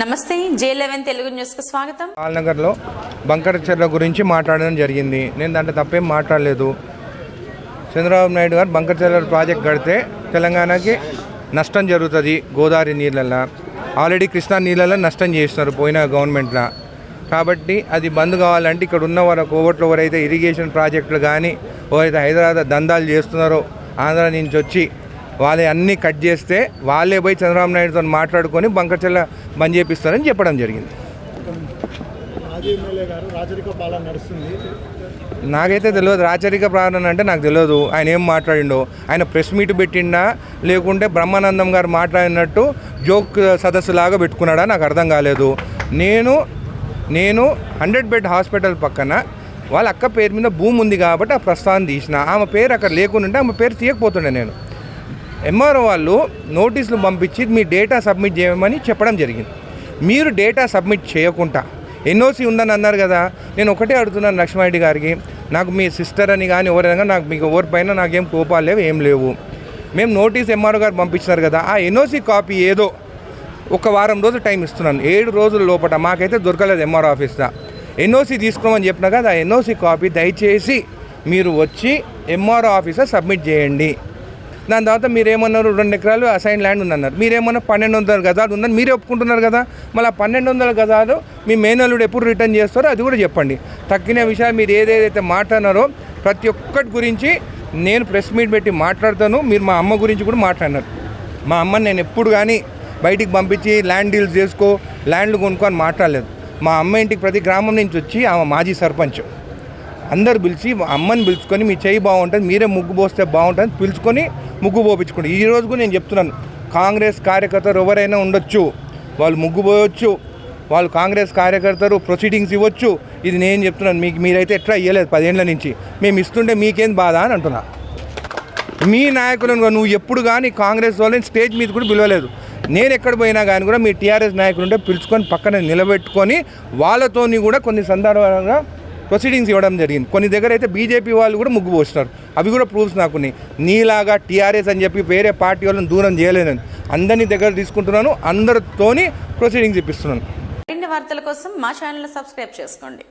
నమస్తే జే లెవెన్ తెలుగు న్యూస్కు స్వాగతం. పాల్నగర్లో బంకర్ చర్ల గురించి మాట్లాడడం జరిగింది. నేను దాంట్లో తప్పేం మాట్లాడలేదు. చంద్రబాబు నాయుడు గారు బంకర్ చర్ల ప్రాజెక్ట్ కడితే తెలంగాణకి నష్టం జరుగుతుంది గోదావరి నీళ్ళల్లో. ఆల్రెడీ కృష్ణా నీళ్ళల్లో నష్టం చేస్తున్నారు పోయిన గవర్నమెంట్లో. కాబట్టి అది బంద్ కావాలంటే ఇక్కడ ఉన్న వారు కోవట్లో ఎవరైతే ఇరిగేషన్ ప్రాజెక్టులు కానీ ఎవరైతే హైదరాబాద్ దందాలు చేస్తున్నారో ఆంధ్ర నుంచి వచ్చి వాళ్ళే అన్నీ కట్ చేస్తే వాళ్ళే పోయి చంద్రబాబు నాయుడుతో మాట్లాడుకొని బంకచెల్ల బంద్ చేపిస్తారని చెప్పడం జరిగింది. నాకైతే తెలియదు రాచరిక ప్రార్థన అంటే నాకు తెలియదు. ఆయన ఏం మాట్లాడిండో ఆయన ప్రెస్ మీట్ పెట్టిండా లేకుంటే బ్రహ్మానందం గారు మాట్లాడినట్టు జోక్ సదస్సు లాగా పెట్టుకున్నాడా నాకు అర్థం కాలేదు. నేను నేను హండ్రెడ్ బెడ్ హాస్పిటల్ పక్కన వాళ్ళ అక్క పేరు మీద భూమి ఉంది కాబట్టి ఆ ప్రస్తావన తీసిన. ఆమె పేరు అక్కడ లేకుండా ఆమె పేరు తీయకపోతుండే నేను. ఎంఆర్ఓ వాళ్ళు నోటీసులు పంపించి మీ డేటా సబ్మిట్ చేయమని చెప్పడం జరిగింది. మీరు డేటా సబ్మిట్ చేయకుండా ఎన్ఓసి ఉందని అన్నారు కదా నేను ఒకటే అడుగుతున్నాను లక్ష్మారెడ్డి గారికి నాకు మీ సిస్టర్ అని కానీ ఎవరైనా నాకు మీకు ఎవరిపైన నాకేం కోపాలు లేవు ఏం లేవు. మేము నోటీస్ ఎంఆర్ఓ గారు పంపించినారు కదా ఆ ఎన్ఓసి కాపీ ఏదో ఒక వారం రోజులు టైం ఇస్తున్నాను. ఏడు రోజుల లోపల మాకైతే దొరకలేదు ఎంఆర్ఓ ఆఫీస్లో ఎన్ఓసి తీసుకోమని చెప్పిన కదా ఆ ఎన్ఓసి కాపీ దయచేసి మీరు వచ్చి ఎంఆర్ఓ ఆఫీసర్ సబ్మిట్ చేయండి. దాని తర్వాత మీరు ఏమన్నారు రెండు ఎకరాలు అసైన్ ల్యాండ్ ఉందన్నారు. మీరేమన్నా పన్నెండు వందల గజాలు ఉందని మీరే ఒప్పుకుంటున్నారు కదా? మళ్ళీ ఆ పన్నెండు వందల గజాలు మీ మేనల్లుడు ఎప్పుడు రిటర్న్ చేస్తారో అది కూడా చెప్పండి. తక్కిన విషయాలు మీరు ఏదేదైతే మాట్లాడినారో ప్రతి ఒక్కటి గురించి నేను ప్రెస్ మీట్ పెట్టి మాట్లాడతాను. మీరు మా అమ్మ గురించి కూడా మాట్లాడినారు. మా అమ్మని నేను ఎప్పుడు కానీ బయటికి పంపించి ల్యాండ్ డీల్స్ చేసుకో ల్యాండ్లు కొనుక్కొని మాట్లాడలేదు. మా అమ్మ ఇంటికి ప్రతి గ్రామం నుంచి వచ్చి ఆమె మాజీ సర్పంచ్. అందరు పిలిచి అమ్మని పిలుచుకొని మీ చేయి బాగుంటుంది మీరే ముగ్గు పోస్తే బాగుంటుంది పిలుచుకొని ముగ్గు పోపించుకోండి. ఈ రోజు కూడా నేను చెప్తున్నాను కాంగ్రెస్ కార్యకర్తలు ఎవరైనా ఉండొచ్చు వాళ్ళు ముగ్గు పోయొచ్చు వాళ్ళు కాంగ్రెస్ కార్యకర్తలు ప్రొసీడింగ్స్ ఇవ్వచ్చు. ఇది నేను చెప్తున్నాను మీకు మీరైతే ఎట్లా ఇవ్వలేదు పదేళ్ళ నుంచి. మేము ఇస్తుంటే మీకేం బాధ అని అంటున్నా. మీ నాయకులను నువ్వు ఎప్పుడు కానీ కాంగ్రెస్ వాళ్ళని స్టేజ్ మీద కూడా పిలవలేదు. నేను ఎక్కడ పోయినా కానీ కూడా మీ టీఆర్ఎస్ నాయకులు ఉంటే పిలుచుకొని పక్కన నిలబెట్టుకొని వాళ్ళతోని కూడా కొన్ని సందర్భాలుగా ప్రొసీడింగ్స్ ఇవ్వడం జరిగింది. కొన్ని దగ్గర అయితే బీజేపీ వాళ్ళు కూడా ముగ్గు పోస్తున్నారు అవి కూడా ప్రూఫ్స్ నాకున్నాయి నీలాగా టీఆర్ఎస్ అని చెప్పి వేరే పార్టీ వాళ్ళని దూరం చేయలేనని అందరినీ దగ్గర తీసుకుంటున్నాను. అందరితోని ప్రొసీడింగ్స్ ఇప్పిస్తున్నాను. మరిన్ని వార్తల కోసం మా ఛానల్ సబ్స్క్రైబ్ చేసుకోండి.